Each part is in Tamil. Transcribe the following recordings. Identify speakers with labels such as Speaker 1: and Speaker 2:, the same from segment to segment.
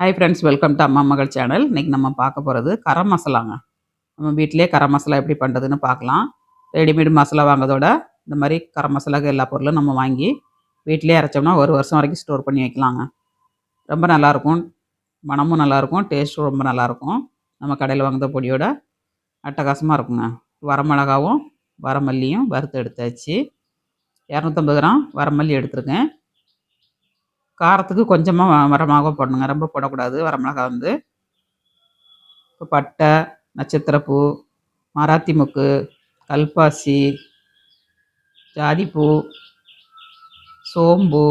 Speaker 1: ஹாய் ஃப்ரெண்ட்ஸ் வெல்கம் டு அம்மா மகள் சேனல் இன்றைக்கி நம்ம பார்க்க போகிறது கரம் மசாலாங்க. நம்ம வீட்டிலே கரம் மசாலா எப்படி பண்ணுறதுன்னு பார்க்கலாம். ரெடிமேட் மசாலா வாங்குறதோட இந்த மாதிரி கரம் மசாலாக்கு எல்லா பொருளும் நம்ம வாங்கி வீட்டிலே அரைச்சோம்னா ஒரு வருஷம் வரைக்கும் ஸ்டோர் பண்ணி வைக்கலாங்க. ரொம்ப நல்லாயிருக்கும். மனமும் நல்லாயிருக்கும். டேஸ்ட்டும் ரொம்ப நல்லாயிருக்கும். நம்ம கடையில் வாங்குற பொடியோட அட்டகாசமாக இருக்குங்க. வரமிளகாவும் வரமல்லியும் வறுத்து எடுத்தாச்சு. இரநூத்தம்பது கிராம் வரமல்லி எடுத்துருக்கேன். காரத்துக்கு கொஞ்சமாக மரமாக போடணுங்க. ரொம்ப போடக்கூடாது. வரமிளகா வந்து இப்போ பட்டை நட்சத்திரப்பூ மராத்தி முக்கு கல்பாசி ஜாதிப்பூ சோம்பு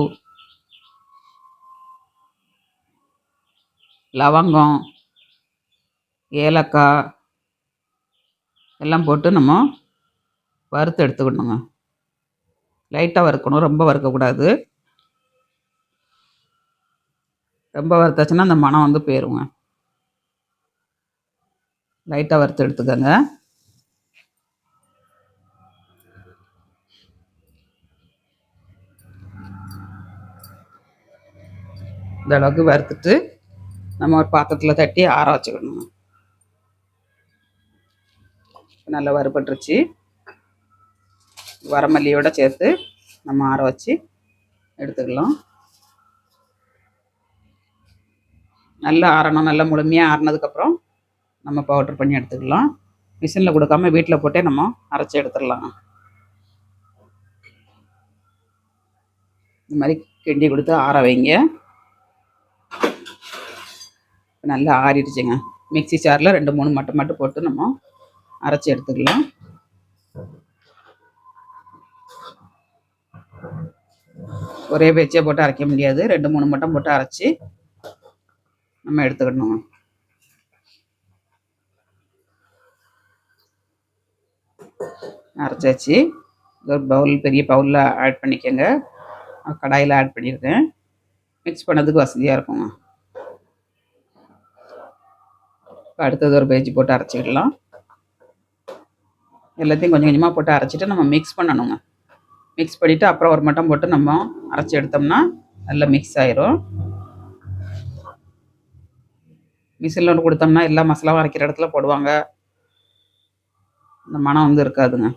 Speaker 1: லவங்கம் ஏலக்காய் எல்லாம் போட்டு நம்ம வறுத்து எடுத்துக்கணுங்க. லைட்டாக வறுக்கணும். ரொம்ப வறுக்கக்கூடாது. ரொம்ப வறுத்தாச்சுன்னா அந்த மனம் வந்து போயிருங்க. லைட்டாக வறுத்து எடுத்துக்கோங்க. இந்த அளவுக்கு வறுத்துட்டு நம்ம ஒரு பாத்திரத்தில் தட்டி ஆற வச்சுக்கணும். நல்லா வறுபட்டுருச்சு. வரமல்லியோடு சேர்த்து நம்ம ஆற வச்சு எடுத்துக்கலாம். நல்லா ஆறணும் நல்லா முழுமையாக ஆறினதுக்கப்புறம் நம்ம பவுட்ரு பண்ணி எடுத்துக்கலாம். மிஷினில் கொடுக்காம வீட்டில் போட்டே நம்ம அரைச்சி எடுத்துடலாம். இந்த மாதிரி கிண்டி கொடுத்து ஆற வைங்க. நல்லா ஆறிடுச்சுங்க. மிக்சி சாரில் ரெண்டு மூணு மட்டை மட்டும் போட்டு நம்ம அரைச்சி எடுத்துக்கலாம். ஒரே பேச்சே போட்டு அரைக்க முடியாது. ரெண்டு மூணு மட்டும் போட்டு அரைச்சி நம்ம எடுத்துக்கணும். அரைச்சாச்சு. ஒரு பவுல் பெரிய பவுலில் ஆட் பண்ணிக்கோங்க. கடாயில் ஆட் பண்ணியிருக்கேன் மிக்ஸ் பண்ணதுக்கு வசதியாக இருக்குங்க. இப்போ அடுத்தது ஒரு பேஜ் போட்டு அரைச்சிக்கிடலாம் எல்லாத்தையும் கொஞ்சம் கொஞ்சமாக போட்டு அரைச்சிட்டு நம்ம மிக்ஸ் பண்ணணுங்க. மிக்ஸ் பண்ணிவிட்டு அப்புறம் ஒரு மட்டம் போட்டு நம்ம அரைச்சி எடுத்தோம்னா நல்லா மிக்ஸ் ஆயிரும். மிஷினில் ஒன்று கொடுத்தோம்னா எல்லா மசாலாவும் அரைக்கிற இடத்துல போடுவாங்க. இந்த மனம் வந்து இருக்காதுங்க.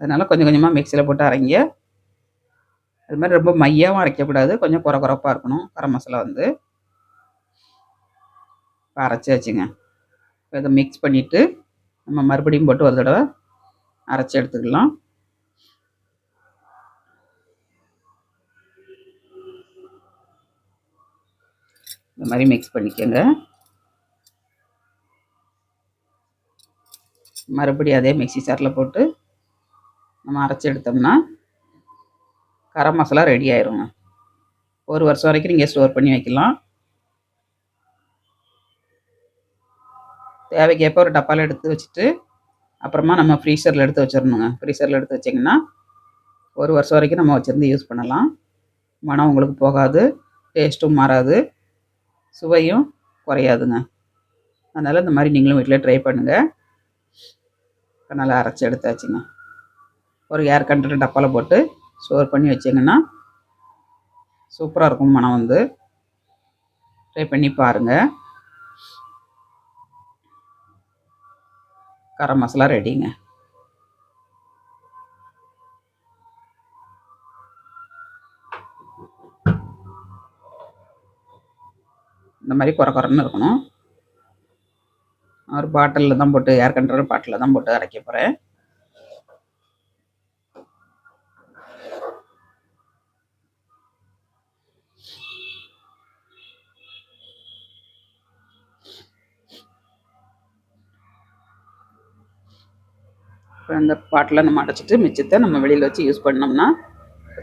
Speaker 1: அதனால் கொஞ்சம் கொஞ்சமாக மிக்சியில் போட்டு அரைங்க. அது மாதிரி ரொம்ப மையாகவும் அரைக்கக்கூடாது. கொஞ்சம் குறை குறப்பாக இருக்கணும். கரம் மசாலா வந்து. இப்போ அரைச்சாச்சுங்க. இப்போ இதை மிக்ஸ் பண்ணிவிட்டு நம்ம மறுபடியும் போட்டு ஒரு தடவை அரைச்சி எடுத்துக்கலாம். இந்த மாதிரி மிக்ஸ் பண்ணிக்கோங்க. மறுபடியும் அதே மிக்சி சாரில் போட்டு நம்ம அரைச்சி எடுத்தோம்னா கரம் மசாலா ரெடி ஆயிருங்க. ஒரு வருஷம் வரைக்கும் நீங்கள் ஸ்டோர் பண்ணி வைக்கலாம். தேவைக்கேற்ப ஒரு டப்பாவில் எடுத்து வச்சுட்டு அப்புறமா நம்ம ஃப்ரீசரில் எடுத்து வச்சிடணுங்க. ஃப்ரீசரில் எடுத்து வச்சிங்கன்னா ஒரு வருஷம் வரைக்கும் நம்ம வச்சுருந்து யூஸ் பண்ணலாம். மனம் உங்களுக்கு போகாது டேஸ்ட்டும் மாறாது சுவையும் குறையாதுங்க. அதனால் இந்த மாதிரி நீங்களும் வீட்டில் ட்ரை பண்ணுங்கள் நல்லா அரைச்சி எடுத்தாச்சுங்க. ஒரு ஏர் கண்டர் டப்பாவில் போட்டு ஸ்டோர் பண்ணி வச்சிங்கன்னா சூப்பராக இருக்கும் மனம் வந்து. ட்ரை பண்ணி பாருங்கள் கரம் மசாலா ரெடிங்க இந்த மாதிரி குறை குறைன்னு இருக்கணும். ஒரு பாட்டிலில் தான் போட்டு ஏர் கண்ட்ரோல் பாட்டிலில் தான் போட்டு அரைக்க போகிறேன் இப்போ அந்த பாட்டில் நம்ம அடைச்சிட்டு மிச்சத்தை நம்ம வெளியில் வச்சு யூஸ் பண்ணோம்னா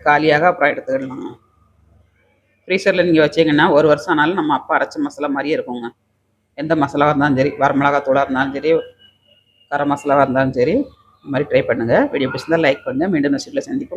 Speaker 1: காலியாக அப்புறம் எடுத்துக்கிடலாம் ஃப்ரீசரில் நீங்கள் வச்சிங்கன்னா ஒரு வருஷம் ஆனாலும் நம்ம அப்பா அரைச்ச மசாலா மாதிரியே இருக்குங்க. எந்த மசாலாவாக இருந்தாலும் சரி வரமிளகாத்தூளாக இருந்தாலும் சரி கரம் மசாலாவாக இருந்தாலும் சரி இந்த மாதிரி ட்ரை பண்ணுங்கள் வீடியோ பிடிச்சிருந்தால் லைக் பண்ணுங்கள் மீண்டும் நெக்ஸ்ட்டில் சந்திப்போம்.